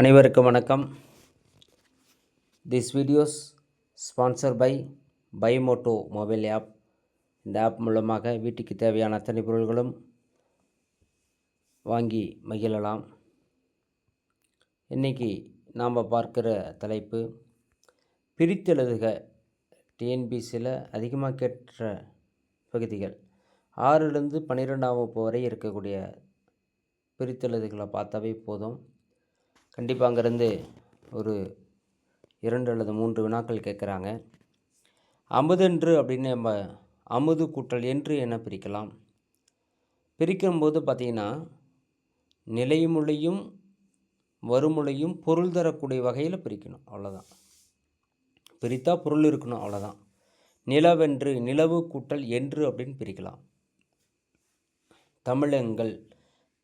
அனைவருக்கும் வணக்கம். This video's sponsor by by Moto mobile app இந்த ஆப் மூலமாக வீட்டுக்கு தேவையான அத்தனை பொருள்களும் வாங்கி மகிழலாம். இன்றைக்கி நாம் பார்க்குற தலைப்பு பிரித்தெழுதுக டிஎன்பிசியில் அதிகமாக கேட்ட பகுதிகள். ஆறிலிருந்து பன்னிரெண்டாம் வகுப்பு வரை இருக்கக்கூடிய பிரித்தெழுதுகளை பார்த்தாவே போதும். கண்டிப்பாக அங்கேருந்து ஒரு இரண்டு அல்லது மூன்று வினாக்கள் கேட்குறாங்க. அமுதென்று அப்படின்னு நம்ம அமுது கூட்டல் என்று என பிரிக்கலாம். பிரிக்கும்போது பார்த்திங்கன்னா நிலைமொழியும் வறுமொழியும் பொருள் தரக்கூடிய வகையில் பிரிக்கணும். அவ்வளோதான் பிரித்தா பொருள் இருக்கணும். அவ்வளோதான் நிலவென்று நிலவு கூட்டல் என்று அப்படின்னு பிரிக்கலாம். தமிழெங்கள்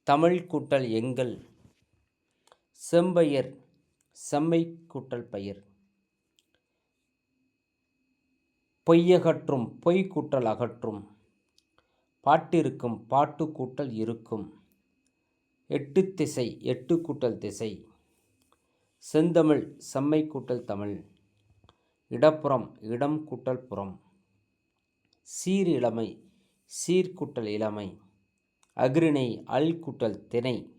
தமிழ் கூட்டல் எங்கள் செம்பயர் செம்மை கூட்டல் பயிர். பொய்யகற்றும் பொய் கூட்டல் அகற்றும். பாட்டிருக்கும் பாட்டு கூட்டல் இருக்கும். எட்டு திசை எட்டு கூட்டல் திசை. செந்தமிழ் செம்மை கூட்டல் தமிழ். இடப்புறம் இடம் கூட்டல் புறம். சீர் இளமை சீர்கூட்டல் இளமை. அக்ரிணை அல் கூட்டல் திணை.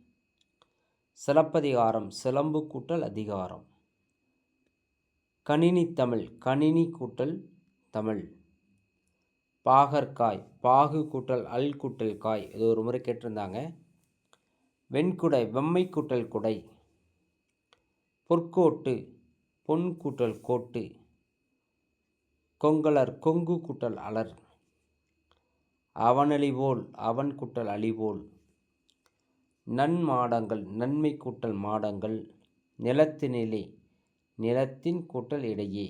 சிலப்பதிகாரம் சிலம்பு கூட்டல் அதிகாரம். கணினி தமிழ் கணினி கூட்டல் தமிழ். பாகற்காய் பாகு கூட்டல் அல் கூட்டல் காய். இது ஒரு முறை கேட்டிருந்தாங்க. வெண்குடை வெம்மை கூட்டல் குடை. பொற்கோட்டு பொன் கூட்டல் கோட்டு. கொங்கலர் கொங்கு கூட்டல் அலர். அவனழிவோல் அவன் கூட்டல் அழிவோல் நன்மாடங்கள் நன்மை கூட்டல் மாடங்கள் நிலத்தினிலே நிலத்தின் கூட்டல் இடையே.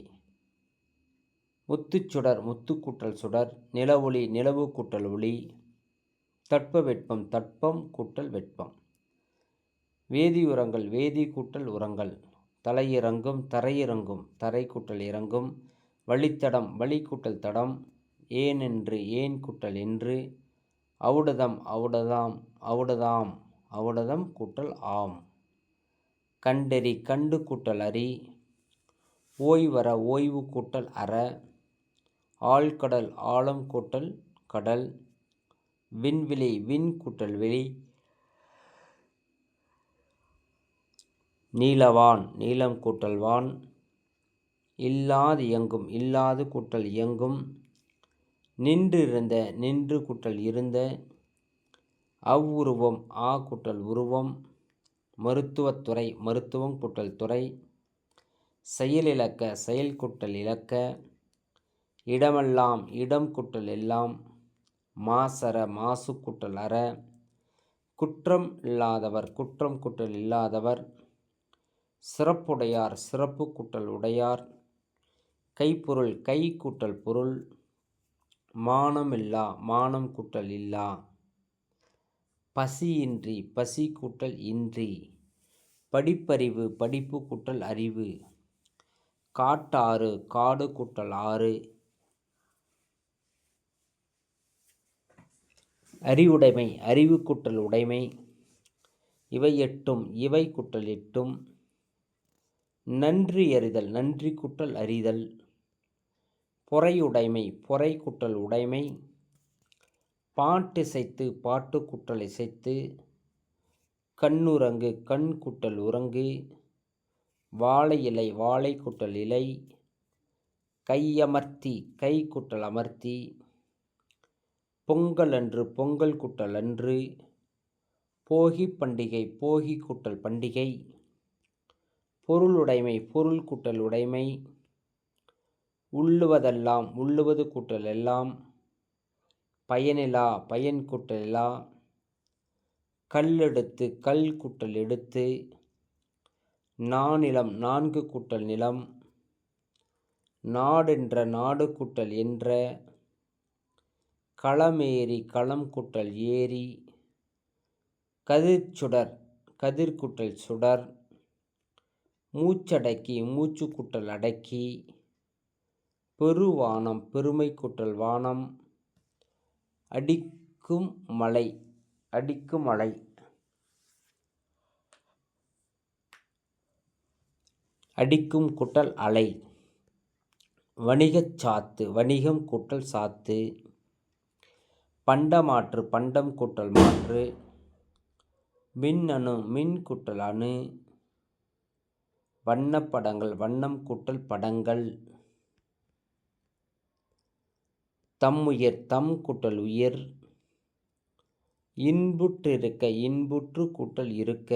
முத்துச்சுடர் முத்து கூட்டல் சுடர் நில ஒளி நிலவு கூட்டல் ஒளி தட்ப வெட்பம் தட்பம் கூட்டல் வெட்பம். வேதி உரங்கள் வேதி கூட்டல் உரங்கள் தலையிறங்கும் தரையிறங்கும் தரை கூட்டல் இறங்கும் வழித்தடம் வழி கூட்டல் தடம் ஏனென்று ஏன் கூட்டல் என்று அவுடதம் அவுடதாம் அவுடதாம் அவ்வளதம் கூட்டல் ஆம். கண்டறி கண்டு கூட்டல் அறி ஓய்வர ஓய்வு கூட்டல் அற. ஆழ்கடல் ஆழம் கூட்டல் கடல். விண்வெளி விண் கூட்டல் வெளி. நீலவான் நீலம் கூட்டல் வான். இல்லாது இயங்கும் இல்லாது கூட்டல் இயங்கும். நின்றிருந்த நின்று கூட்டல் இருந்த. அவ்வுருவம் ஆ கூட்டல் உருவம் மருத்துவத்துறை மருத்துவம் கூட்டல் துறை செயலிழக்க செயல் கூட்டல் இழக்க இடமெல்லாம் இடம் கூட்டல் எல்லாம் மாசர மாசு கூட்டல் அற குற்றம் இல்லாதவர் குற்றம் கூட்டல் இல்லாதவர் சிறப்புடையார் சிறப்பு கூட்டல் உடையார் கைப்பொருள் கை கூட்டல் பொருள் மானமில்லா மானம் கூட்டல் இல்லா. பசியின்றி பசி கூட்டல் இன்றி. படிப்பறிவு படிப்பு கூட்டல் அறிவு. காட்டாறு காடு கூட்டல் ஆறு. அறிவுடைமை அறிவு கூட்டல் உடைமை. இவை எட்டும் இவை குட்டல் எட்டும். நன்றி அறிதல் நன்றி குட்டல் அறிதல். பொறையுடைமை பொறை குட்டல் உடைமை. பாட்டிசைத்து பாட்டு குட்டல் இசைத்து கண்ணுரங்கு கண் குட்டல் உறங்கு வாழை இலை வாழை குட்டல் இலை கையமர்த்தி கை குட்டல் அமர்த்தி பொங்கல் அன்று பொங்கல் குட்டல் அன்று போகி பண்டிகை போகி குட்டல் பண்டிகை பொருளுடைமை பொருள் குட்டல் உடைமை உள்ளுவதெல்லாம் உள்ளுவது கூட்டல் எல்லாம் பயனிலா பயன் கூட்டலிலா. கல்லெடுத்து கல் கூட்டல் எடுத்து. நானிலம் நான்கு கூட்டல் நிலம். நாடென்ற நாடு கூட்டல் என்ற. களமேறி களம் கூட்டல் ஏரி கதிர்ச்சுடர் கதிர்குட்டல் சுடர். மூச்சடக்கி மூச்சு கூட்டல் அடக்கி. பெருவானம் பெருமை கூட்டல் வானம். அடிக்கும் மலை அடிக்கும் மலை அடிக்கும் குட்டல் அலை. வணிகச் சாத்து வணிகம் குட்டல் சாத்து. பண்டமாற்று பண்டம் கூட்டல் மாற்று. மின் அணு மின் கூட்டல் அணு. வண்ணப்படங்கள் வண்ணம் கூட்டல் படங்கள். தம் உயர் தம் கூட்டல் உயர். இன்புற்றிருக்க இன்புற்று கூட்டல் இருக்க.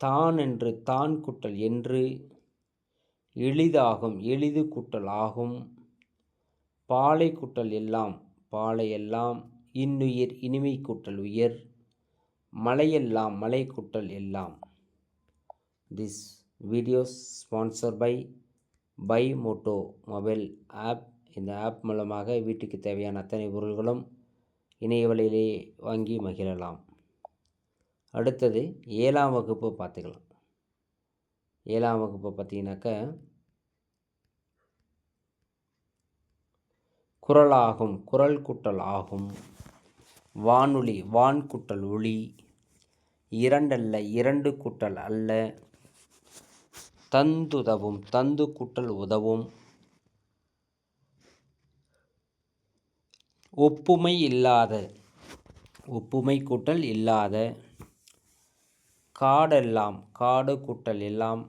தான் என்று தான் கூட்டல் என்று. எளிதாகும் எளிது கூட்டல் ஆகும். பாலை கூட்டல் எல்லாம் பாலை எல்லாம் இன்னுயிர் இனிமை கூட்டல் உயர். மலையெல்லாம் மலை கூட்டல் எல்லாம். This video's sponsor by by Moto mobile app இந்த ஆப் மூலமாக வீட்டுக்கு தேவையான அத்தனை பொருள்களும் இணையவழியிலே வாங்கி மகிழலாம். அடுத்தது ஏழாம் வகுப்பு பார்த்துக்கலாம். ஏழாம் வகுப்பு பார்த்தீங்கன்னாக்க குரலாகும் குரல் குட்டல் ஆகும் வானொலி வான் குட்டல் ஒளி இரண்டல்ல இரண்டு குட்டல் அல்ல தந்துதவும் தந்து குட்டல் உதவும் ஒப்புமை இல்லாத ஒப்புமை கூட்டல் இல்லாத காடெல்லாம் காடு கூட்டல் எல்லாம்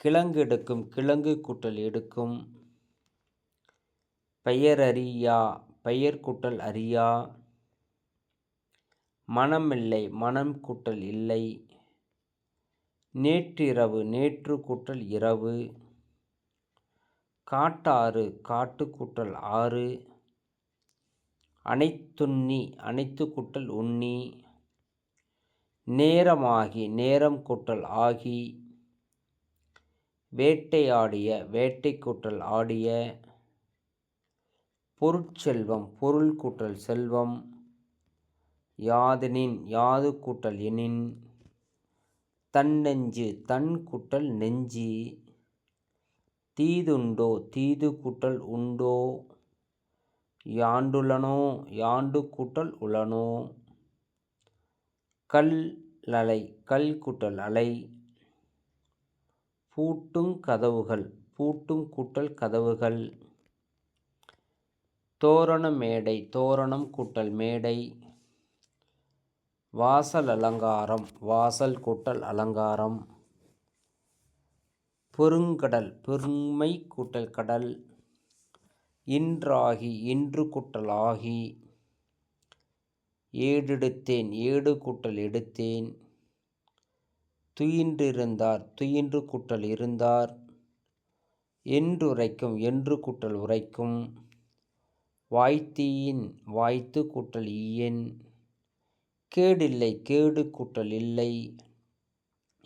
கிழங்கு எடுக்கும் கிழங்கு கூட்டல் எடுக்கும் பெயர் அறியா பெயர் கூட்டல் அறியா மனமில்லை மனம் கூட்டல் இல்லை நேற்றிரவு நேற்று கூட்டல் இரவு காட்டாறு காட்டு கூட்டல் ஆறு அனைத்துண்ணி அனைத்து கூட்டல் உண்ணி நேரமாகி நேரம் கூட்டல் ஆகி வேட்டையாடிய வேட்டை கூட்டல் ஆடிய பொருட்செல்வம் பொருள் கூட்டல் செல்வம் யாதெனின் யாது கூட்டல் எனின் தன்னெஞ்சு தன் கூட்டல் நெஞ்சி தீதுண்டோ தீது கூட்டல் உண்டோ யாண்டுளனோ யாண்டு கூட்டல் உளனோ? கல் அலை கல் கூட்டல் அலை. பூட்டும் கதவுகள் பூட்டும் கூட்டல் கதவுகள். தோரண மேடை தோரணம் கூட்டல் மேடை. வாசல் அலங்காரம் வாசல் கூட்டல் அலங்காரம். பெருங்கடல் பெருமை கூட்டல் கடல். இன்றாகி இன்று குட்டலாகி. ஆகி ஏடெடுத்தேன் ஏடு கூட்டல் எடுத்தேன். துயின்றிருந்தார் துயின்று கூட்டல் இருந்தார். என்றுரைக்கும் என்று கூட்டல் உரைக்கும். வாய்த்தீயின் வாய்த்து கூட்டல் ஈயன். கேடில்லை கேடு கூட்டல் இல்லை.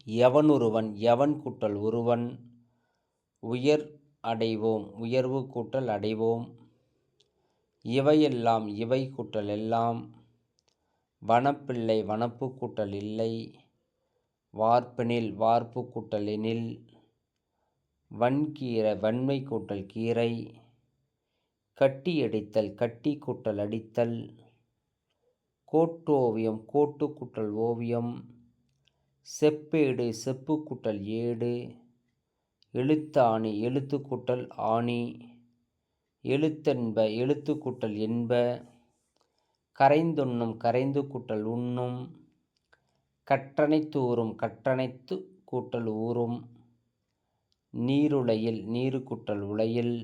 எவன் ஒருவன் எவன் கூட்டல் ஒருவன்? உயர் அடைவோம். உயர்வு கூட்டல் அடைவோம். இவையெல்லாம் இவை கூட்டல் எல்லாம். வனப்பிள்ளை வனப்பு கூட்டல் இல்லை. வார்ப்பெனில் வார்ப்பு கூட்டல் எனில். வன்கீரை வன்மை கூட்டல் கீரை. கட்டி அடித்தல் கட்டி கூட்டல் அடித்தல். கோட்டு ஓவியம் கோட்டு கூட்டல் ஓவியம். செப்பேடு செப்பு கூட்டல் ஏடு. எழுத்தாணி எழுத்துக்கூட்டல் ஆணி எழுத்தென்ப எழுத்துக்கூட்டல் என்ப கரைந்துண்ணும் கரைந்து கூட்டல் உண்ணும் கற்றனைத்து ஊறும் கற்றனைத்து கூட்டல் ஊறும் நீருலையில் நீரு கூட்டல் உலையில்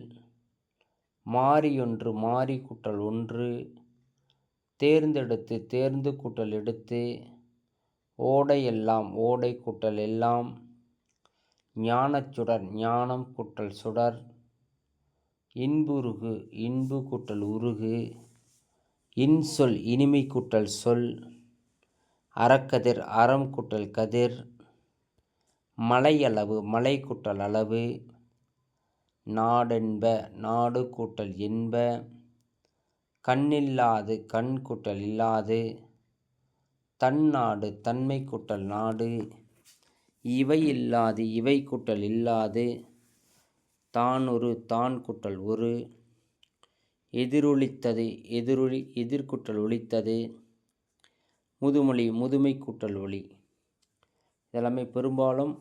மாறியொன்று மாறி கூட்டல் ஒன்று தேர்ந்தெடுத்து தேர்ந்து கூட்டல் எடுத்து ஓடை எல்லாம் ஓடை கூட்டல் எல்லாம் ஞானச்சுடர் ஞானம் கூட்டல் சுடர். இன்புருகு இன்பு கூட்டல் உருகு. இன்சொல் இனிமை கூட்டல் சொல். அறக்கதிர் அறம் குட்டல் கதிர். மலையளவு மலை குட்டல் அளவு. நாடென்ப நாடு கூட்டல் என்ப கண்ணில்லாது கண் கூட்டல் இல்லாது. தன்னாடு தன்மை கூட்டல் நாடு. இவை இல்லாது இவை கூட்டல் இல்லாது தான் ஒரு தான் குட்டல் ஒரு. எதிரொலித்தது எதிரொலி எதிர்குட்டல் ஒழித்தது முதுமொழி முதுமை கூட்டல் ஒளி இதெல்லாமே பெரும்பாலும்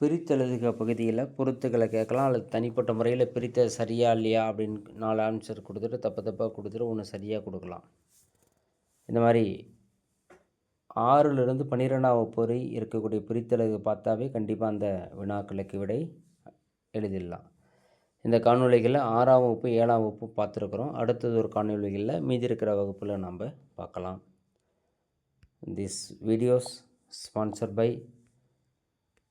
பிரித்தெழுதுக பகுதியில் பொருத்துக்களை கேட்கலாம். அல்லது தனிப்பட்ட முறையில் பிரித்த சரியா இல்லையா அப்படின்னு நாலு ஆன்சர் கொடுத்துட்டு தப்பு தப்பாக கொடுத்துட்டு ஒன்று சரியாக கொடுக்கலாம். இந்த மாதிரி ஆறிலிருந்து பன்னிரெண்டாம் வகுப்பு வரை இருக்கக்கூடிய பிரித்தலுக்கு பார்த்தாவே கண்டிப்பாக அந்த வினாக்களுக்கு விடை எழுதிடலாம். இந்த காணொலிகளில் ஆறாம் வகுப்பு ஏழாம் வகுப்பு பார்த்துருக்குறோம். அடுத்தது ஒரு காணொளிகளில் மீதி இருக்கிற வகுப்பில் நம்ம பார்க்கலாம். This video's sponsor by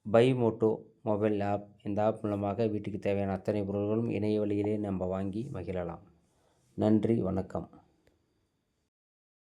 by Moto mobile app இந்த ஆப் மூலமாக வீட்டுக்கு தேவையான அத்தனை பொருட்களும் இணைய வழியிலே நம்ம வாங்கி மகிழலாம். நன்றி வணக்கம்.